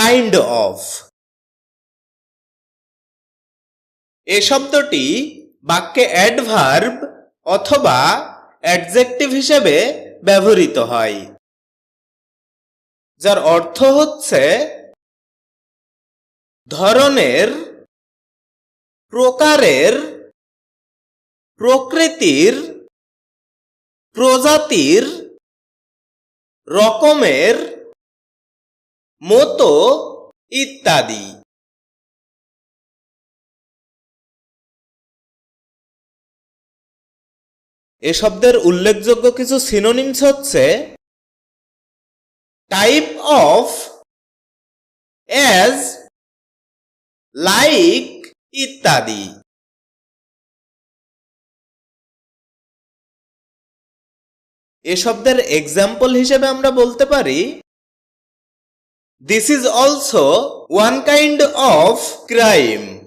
Kind of এ শব্দটি বাক্যে adverb অথবা অ্যাডজেক্টিভ হিসেবে ব্যবহৃত হয়। যার অর্থ হচ্ছে ধরনের, প্রকারের, প্রকৃতির, প্রজাতির, রকমের মতো ইত্যাদি। এ শব্দের উল্লেখযোগ্য কিছু সিনোনিমস হচ্ছে টাইপ অফ অ্যাজ লাইক ইত্যাদি। এ শব্দের এক্সাম্পল হিসেবে আমরা বলতে পারি This is also one kind of crime.